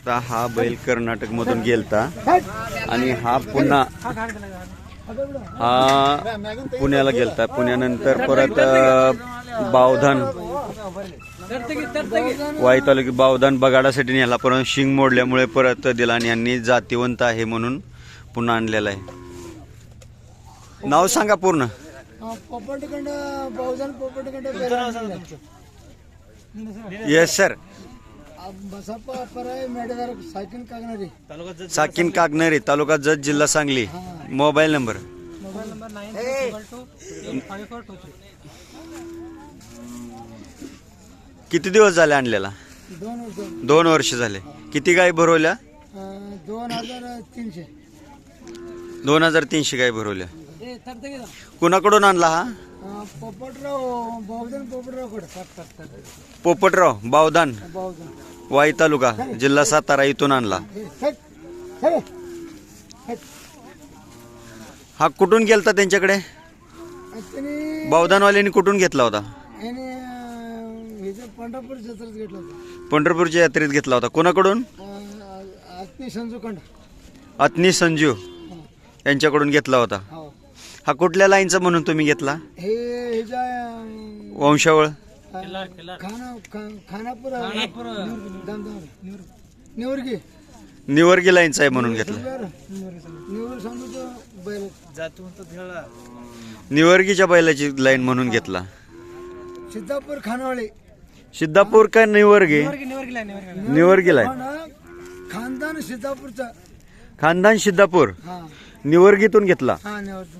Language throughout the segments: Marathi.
शकता हा बैल कर्नाटक मधून गेलता. आणि हा पुन्हा हा पुण्याला गेलता. पुण्यानंतर परत बावधान. वाई तालुक्यात बावधान बगाडासाठी नेला. परत शिंग मोडल्यामुळे परत दिला आणि यांनी जातीवंत आहे म्हणून पुन्हा आणलेला आहे. नाव सांगा पूर्ण. पोपटखंड बहुजन पोपटखंड येस सर बसापा पराय मेडेदार सायकल कागणारी. साकीन कागनेरी तालुका जत जिल्हा Sangli. Mobile number. Mobile number nine two five four two three. किती दिवस झाले आणलेला? दोन वर्ष दोन वर्ष झाले. किती गाय भरवल्या? अं, दोन हजार तीनशे. दोन हजार तीनशे गाय भरवल्या. कुणाकडून आणला हा? पोपटराव बहुजन पोपटरावकडे पोपटराव बावदान बहुजन वाई तालुका जिल्हा सातारा इथून आणला. हे, कुठून गेलता त्यांच्याकडे? बावदानवाल्यांनी कुठून घेतला होता? पंढरपूरच्या यात्रेत घेतला होता. कोणाकडून? अत्नी संजीव यांच्याकडून घेतला होता. हो कुठल्या लाईनचा म्हणून तुम्ही घेतला? हे निवर्गी. निवर्गी लाईनचा आहे म्हणून घेतला. निवर सांगतो बैल. निवर्गीच्या बैलाची लाईन म्हणून घेतला. सिद्धापूर खानावळे. सिद्धापूर का निवर्गी? निवर्गी लाईन खानदान सिद्धापूरचा. खानदान सिद्धापूर. हा. निवर्गीतून घेतला. हा निवर्ग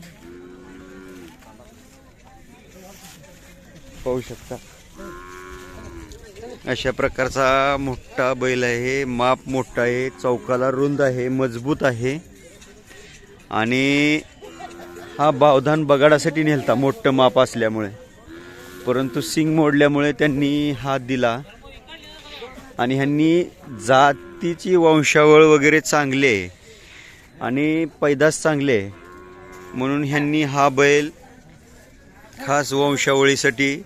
पाहू शकता. अशा प्रकारचा मोठा बैल आहे. माप मोठा आहे. चौकाला रुंद आहे. मजबूत आहे. आणि हा बावधान बगाडासाठी नेलता मोठं माप असल्यामुळे. परंतु सिंग मोडल्यामुळे त्यांनी हात दिला. आणि ह्यांनी जातीची वंशावळ वगैरे चांगली आहे आणि पैदास चांगले आहे. म्हणून ह्यांनी हा बैल खास वंशावळीसाठी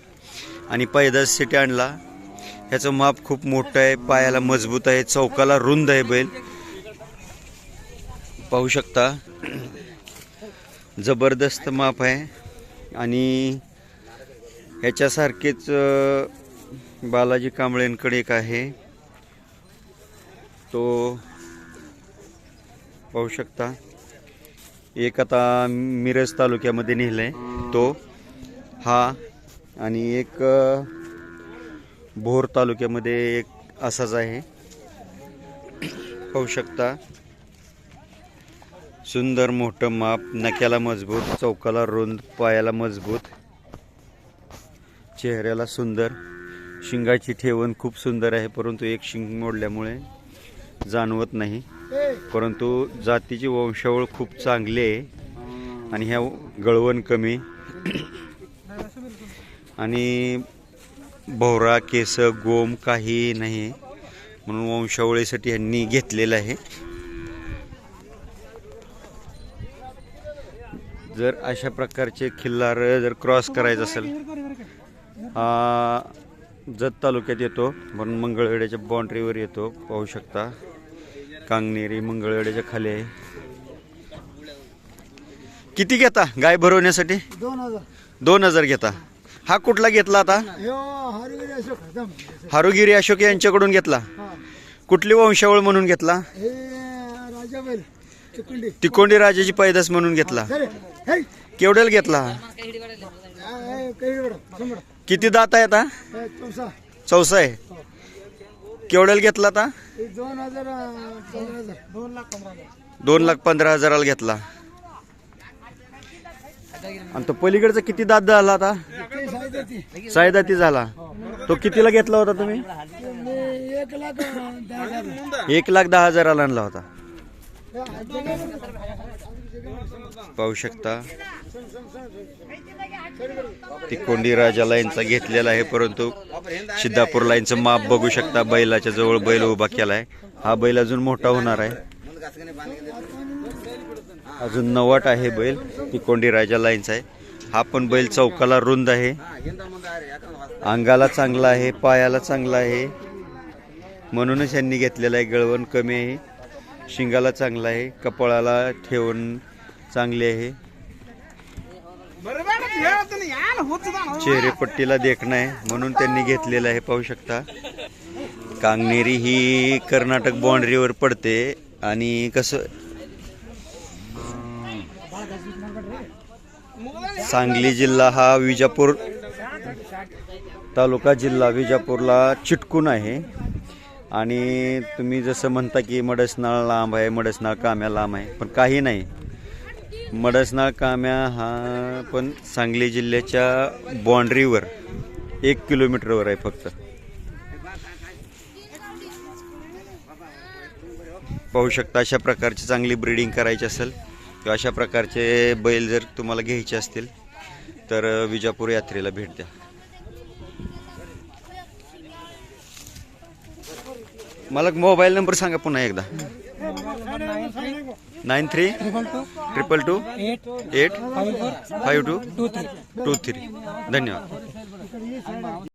आणि पैदाससाठी आणला. ह्याचं माप खूप मोठं आहे पायाला मजबूत आहे चौकाला रुंद आहे बैल. पाहू शकता जबरदस्त माप आहे. आणि ह्याच्यासारखेच बालाजी कांबळेंकडे एक आहे. तो पाहू शकता एक आता मिरज तालुक्यामध्ये नेलं आहे तो. हा आणि एक भोर तालुक्यामध्ये एक असाच आहे. पाहू शकता. सुंदर मोठं माप नक्याला मजबूत चौकाला रुंद पायाला मजबूत. चेहऱ्याला सुंदर. शिंगाची ठेवण खूप सुंदर आहे परंतु एक शिंग मोडल्यामुळे जाणवत नाही. परंतु जातीची वंशावळ खूप चांगली आहे आणि ह्या गळवण कमी. आणि भोवरा केस गोम काही नाही. म्हणून वंशावळीसाठी ह्यांनी घेतलेलं आहे. जर अशा प्रकारचे खिल्लार जर क्रॉस करायचं असेल जत तालुक्यात येतो. म्हणून मंगळवेड्याच्या बाउंड्रीवर येतो. पाहू शकता. कांगनेरी मंगळवेड्याच्या खाली आहे. किती घेता? गाय भरवण्यासाठी? दोन हजार. दोन हजार घेता. हा कुठला घेतला आता? हरगिरी अशोक. खतम हारुगिरी अशोक यांच्याकडून घेतला. हा. कुठली वंशावळ म्हणून घेतला? तिकोंडी राजाची पैदास म्हणून घेतला. केवढ्याला घेतला? किती दात आहे आता? हे चौसा. आहे. केवढ्याला घेतला आता? दोन लाख पंधरा हजाराला घेतला. आणि तो पलीकडचा किती दात झाला आता? ते ती सायदाती झाला. तो कितीला घेतला होता तुम्ही? एक लाख दहा हजाराला आणला होता. पाहू शकता. ती कोंडी राजा लाईनचा घेतलेला आहे परंतु सिद्धापूर लाईनचं माप बघू शकता. बैलाच्या जवळ बैल उभा केलाय. हा बैल अजून मोठा होणार आहे. अजून नवाट आहे बैल. ती कोंडी राजा लाईनचा आहे. हा पण बैल चौकाला रुंद आहे. अंगाला चांगला आहे पायाला चांगला आहे. म्हणूनच यांनी घेतलेला आहे. गळवण कमी आहे. शिंगाला चांगला आहे. कपाळाला ठेवण चांगली आहे. चेहरेपट्टीला देखणं आहे म्हणून त्यांनी घेतलेलं आहे. पाहू शकता. कांगनेरी ही कर्नाटक बाँड्रीवर पडते. आणि कसं सांगली जिल्हा हा विजापूर तालुका जिल्हा विजापूरला चिटकून आहे. आणि तुम्ही जसं म्हणता की मडसनाळ लांब आहे मडसनाळ काम्या लांब आहे पण काही नाही. मडसनाळ काम्या हा पण सांगली जिल्ह्याच्या बाँड्रीवर एक किलोमीटरवर आहे फक्त. पाहू शकता अशा प्रकारची चांगली ब्रीडिंग करायची असेल किंवा अशा प्रकारचे बैल जर तुम्हाला घ्यायचे असतील तर विजापूर यात्रेला भेट द्या. मला मोबाईल नंबर सांगा पुन्हा एकदा. Nine three triple two eight five two two three. धन्यवाद.